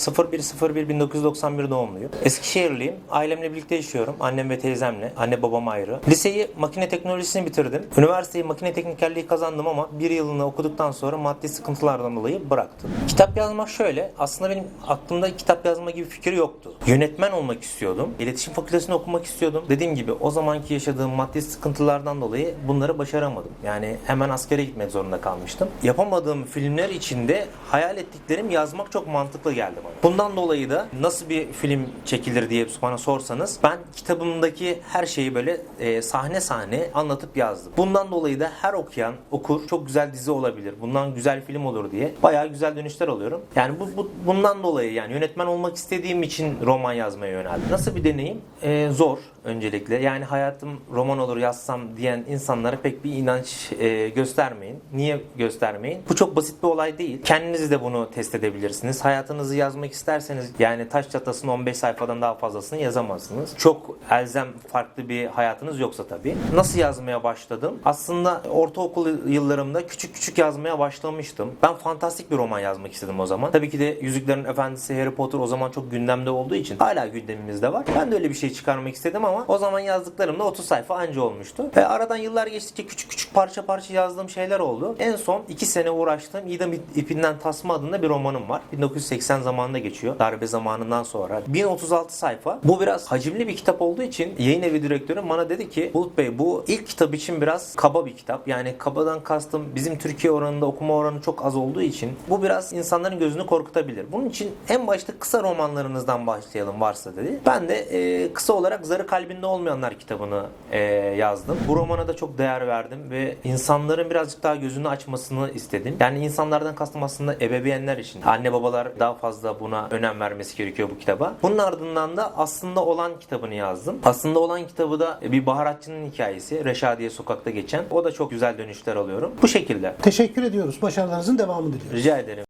01.01.1991 doğumluyum. Eskişehirliyim. Ailemle birlikte yaşıyorum. Annem ve teyzemle. Anne babam ayrı. Liseyi makine teknolojisini bitirdim. Üniversiteyi makine teknikerliği kazandım ama bir yılını okuduktan sonra maddi sıkıntılardan dolayı bıraktım. Kitap yazmak şöyle. Aslında benim aklımda kitap yazma gibi fikir yoktu. Yönetmen olmak istiyordum. İletişim fakültesini okumak istiyordum. Dediğim gibi o zamanki yaşadığım maddi sıkıntılardan dolayı bunları başaramadım. Yani hemen askere gitmek zorunda kalmıştım. Yapamadığım filmler içinde hayal ettiklerim yazmak çok mantıklı geldi bana. Bundan dolayı da nasıl bir film çekilir diye bana sorsanız ben kitabımdaki her şeyi böyle e, sahne sahne anlatıp yazdım. Bundan dolayı da her okuyan okur çok güzel dizi olabilir. Bundan güzel film olur diye bayağı güzel dönüşler alıyorum. Yani bu, bu bundan dolayı yani yönetmen olmak istediğim için roman yazmaya yöneldim. Nasıl bir deneyim? E, zor öncelikle. Yani hayatım roman olur yazsam diyen insanlara pek bir inanç e, göstermeyin. Niye göstermeyin? Bu çok basit bir olay değil. Kendiniz de bunu test edebilirsiniz. Hayatınızı yazmak isterseniz yani taş çatasının 15 sayfadan daha fazlasını yazamazsınız. Çok elzem farklı bir hayatınız yoksa tabii. Nasıl yazmaya başladım? Aslında ortaokul yıllarımda küçük küçük yazmaya başlamıştım. Ben fantastik bir roman yazmak istedim o zaman. Tabii ki de Yüzüklerin Efendisi Harry Potter o zaman çok gündemde olduğu için hala gündemimizde var. Ben de öyle bir şey çıkarmak istedim ama o zaman yazdıklarımda 30 sayfa anca olmuştu. Ve aradan yıllar geçtikçe küçük küçük parça parça yazdığım şeyler oldu. En son 2 sene uğraştığım İdam İpinden Tasma adında bir romanım var. 1980 zamanında geçiyor. Darbe zamanından sonra. 1036 sayfa. Bu biraz hacimli bir kitap olduğu için yayın evi direktörü bana dedi ki Bulut Bey bu ilk kitap için biraz kaba bir kitap. Yani kabadan kastım bizim Türkiye oranında okuma oranı çok az olduğu için bu biraz insanların gözünü korkutabilir. Bunun için en başta kısa romanlarınızdan başlayalım varsa dedi. Ben de e, kısa olarak Zarı Kalbinde Olmayanlar kitabını e, yazdım. Bu romana da çok değer verdim ve insanların birazcık daha gözünü açmasını istedim. Yani insanlardan kastım aslında ebeveynler için. Anne babalar daha fazla buna önem vermesi gerekiyor bu kitaba. Bunun ardından da aslında olan kitabını yazdım. Aslında olan kitabı da bir baharatçının hikayesi. Reşadiye sokakta geçen. O da çok güzel dönüşler alıyorum. Bu şekilde. Teşekkür ediyoruz. Başarılarınızın devamını diliyoruz. Rica ederim.